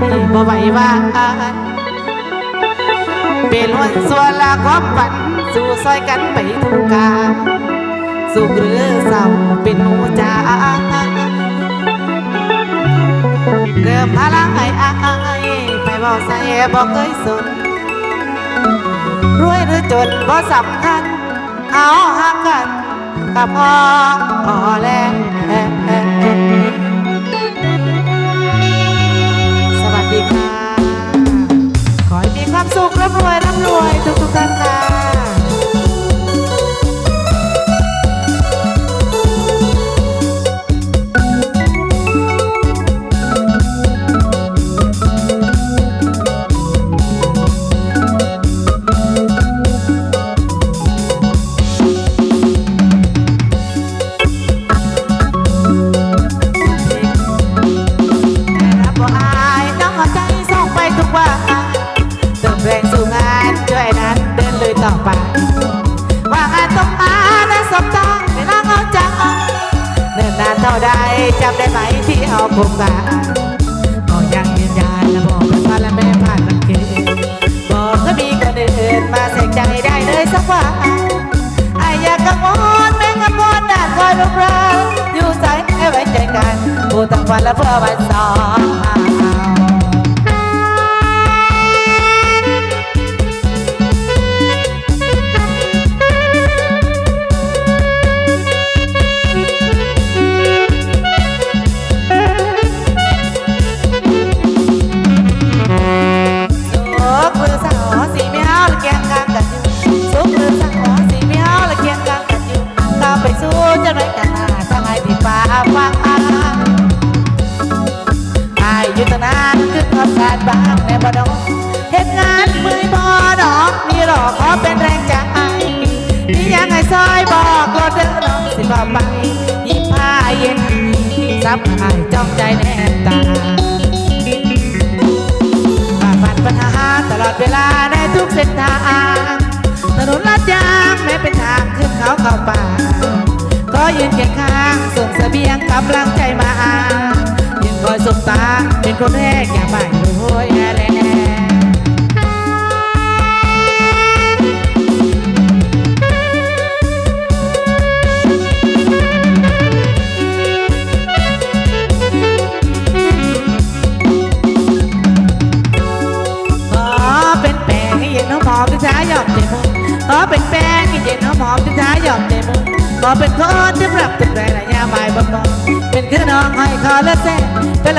กับอายบ่ไหววาเป็นวันส่วนละความฝัน สู่ซอยกันไปทุกกาสุขหรือเศร้าเป็นหมูจาเริ่มพลังไอ้อายไปบอกใส่บอกเคยสนรวยหรือจนบ่สำคัญเอาหักกันกับพ่อพอแล้วำ จำได้ไหมที่เอาผมกันก็ยังยืนยันและบอกเป็นพันและแม่ผ่านมันเกบอกก็มีคนอื่นมาเสกใจได้เลยสักวันไอ้อยากกังวลแม่งกังวลด่านคอยรูปร่าอยู่ใจให้ไว้ใจกันพูดทั้งวันและเพื่อวันสอง บ้างในบ่ดอกเฮ็ดงานมือบ่ดอกนี่หรอกขอเป็นแรงใจนี่ยังไงซอยบอกรถเดินน้องสิบ่ไปยิ้มผ้าเย็นซับอายจ้องใจแน่ตาฝ่าฟันปัญหาตลอดเวลาในทุกเส้นทางถนนลาดยางแม้เป็นทางขึ้นเขาเข้าป่าก็ยืนเคียงข้างส่งเสบียงกำลังใจมายืนคอยสบตาเป็นคนแรกอย่าบ่า อแล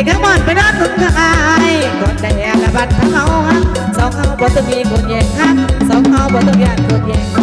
ยข้างบนไปนอนหนุนข้ายก่อนได้แต่ละบัดทั้งเอาฮักสองเอาบ่ต้องมีคนแย่งฮักสองเอาบ่ต้องยานคนแย่ง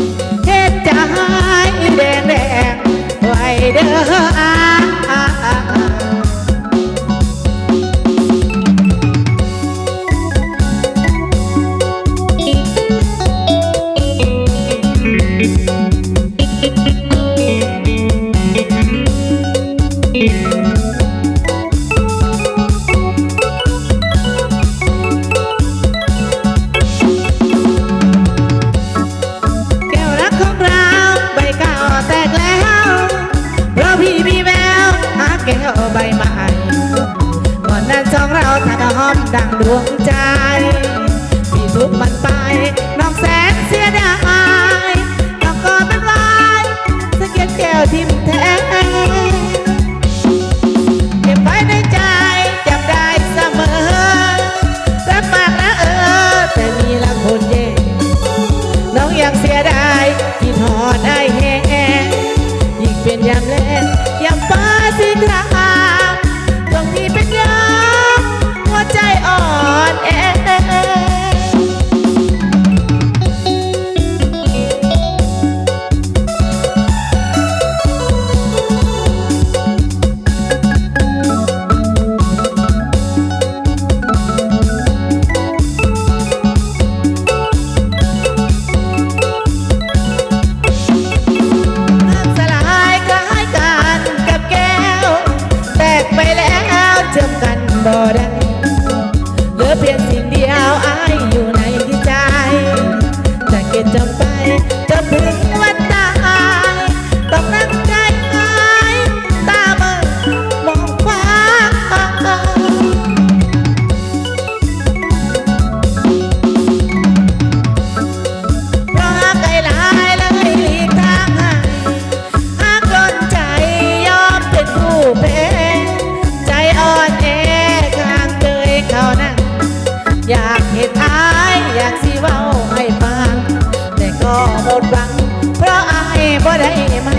บ่ได้มา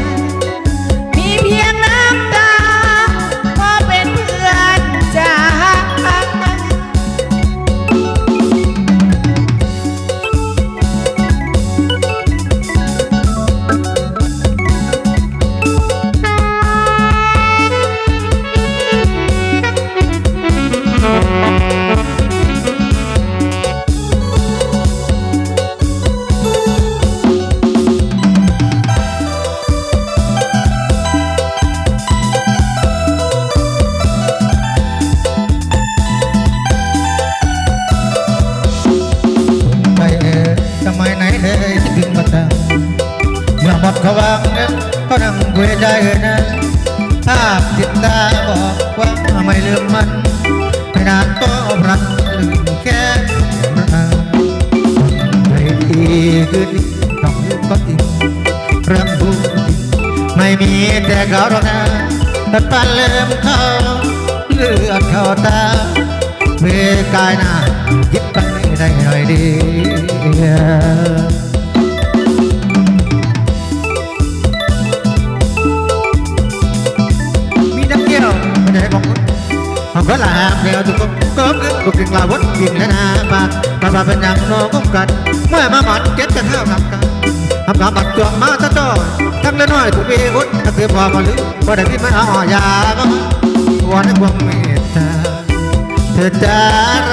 มีเพียงน้ หมดขาวางนั้นก็นั่งคุยใจนั้นภาพจิตตาบอกว่าไม่ลืมมันไม่นานก็พลันลืมแค่ไม่ดีคือดีต้องลืมก็จริงเรื่องบุญไม่มีแต่เขาหรอกนะแต่ปันลืมเขาเลือดเขาตาเมื่อกายหน้ายิบไปได้หน่อยดี ก็ลาเดียวทุกคนก็คือกูกินลาวัดกินนะนะมามามาเป็นอย่างโนกุมกัน เมื่อมาหมัดเก็ตจะเท่ากันทำการบัดจวงมาตะจ้อทั้งเล็กน้อยถูกมีวุฒิถ้าเสียพอมาลืมพอได้ที่มันเอายาก็วันนี้ความเมตตาเธอจะ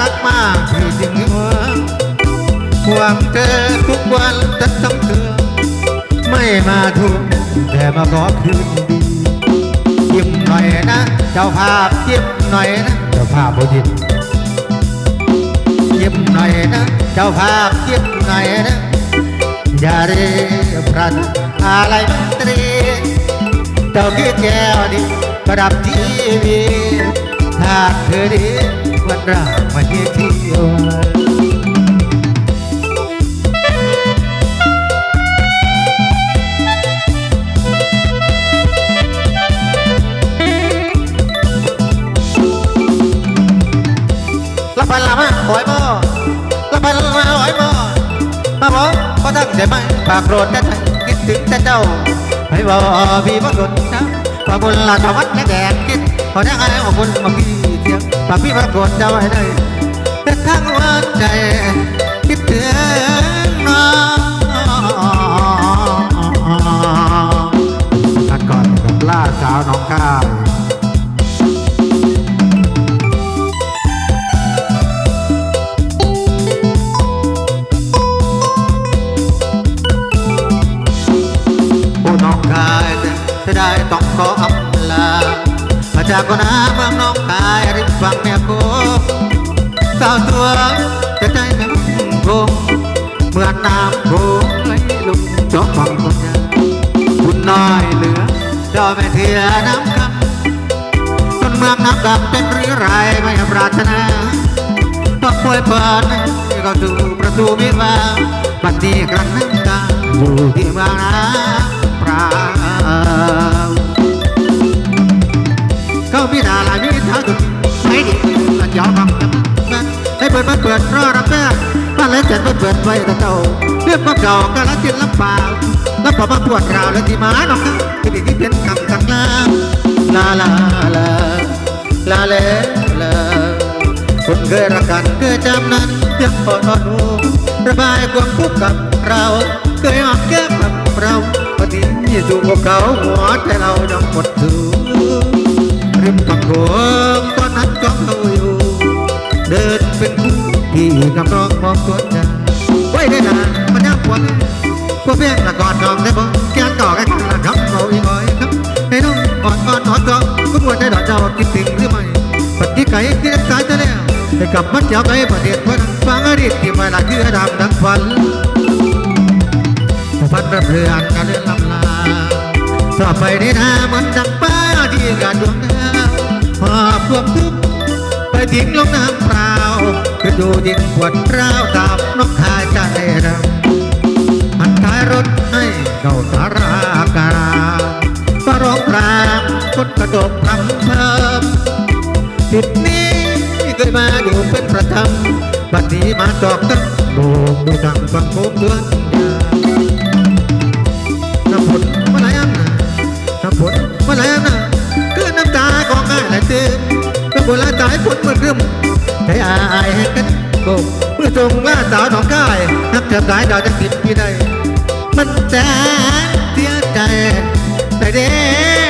รักมากที่จริงหวังหวังเธอทุกวันจะต้องเตือไม่มาทุกแต่มาขอคืนดี ยิ้มหน่อยนะ เจ้าภาพยิ้มหน่อยนะ เจ้าภาพบ่ยิ้มยิ้มหน่อยนะ เจ้าภาพยิ้มหน่อยนะอย่าเรียกพระอะไรมนตรีเจ้าคิดแก้วดีประดับทีวีถ้าเธอดีวันเรามาเที่ยว ก็ตั้ไหมปากโกรธแต่ใจคิดถึงแต่เจ้าไม่บอกพี่บ่สนนะพอบุญละสวัสดิ์แดงคิดพอได้ไงว่าบุญมาพี่เที่ยงปากพี่มาโกรธเจ้าให้ได้แต่ทั้งวันใจคิดถึงน้องกันก่อนกับล่าสาวน้องก้าว ได้ต้องขออำลามาจากคนหาเมืองน้องกายริมฝั่งแม่โคงสาวตัวจะใจแม่คงเหมือนน้ำโขงไหลลงจอกฝั่งคนยาคุณน้อยเหลือเจ้าแม่เทียน้ำคำคนเมืองน้ำดำเป็นหรีไรไม่ปรารถนาต้องป่วยเปิดก็สู่ประตูวิวาบัดนี้กลางน้ำตาอยู่ที่เมืองน้ำปรา วเขาพิดาลายมีเท้าจุดไม่ดีกันยอมบังนั้นให้เปิดมาเปิดรอรับแม่บ้านแล้วจัดมาเปิดไว้แต่เก่าเรื่องมาเก่าก็ละจินลำเปล่าแล้วพอมาปวดราวแล้วที่มาน้องนะที่ดีที่เป็นคำกลางลาลาลาลาลาเลลาคนเคยรักกันเคยจำนั้นยังพอนอนหูระบายความทุกข์กับเราเคยหอมแก้กับเราปฏิญสู่กับเขาหัวใจเรายังหมดสู กับมันจ้าไปประเทศพันฟังอดีตที่มาละคือดำดังฟันพันระเพื่อนกันเรื่องลำลาต่อไปในี้นะมันดังป้าที่กาดดวงดาวหอบความทุกไปทิ้งลงน้ำเปล่าคือดูยิ่งปวดร้าวตามนกคาใจเรามันขายรถให้เก่าสาราการก็ร้องรามคนกระโดดทำเพิ่มติดนี้ มาอยู่เป็นประจำบัดนี้มาจอกกันโบกดูดังฟังโคมเดือนน้ำฝนมาไหลอ่ำนะน้ำฝนมาไหลอ่ำนะคือน้ำตาของง่ายไหลเต็มก็บนละใจฝนเมันรึมใจอายให้กันโบกเมื่อทรงล่าสาวหนองกายนับเธอสายดาวจะติดพี่ใดมันแสนเสียใจแต่เด้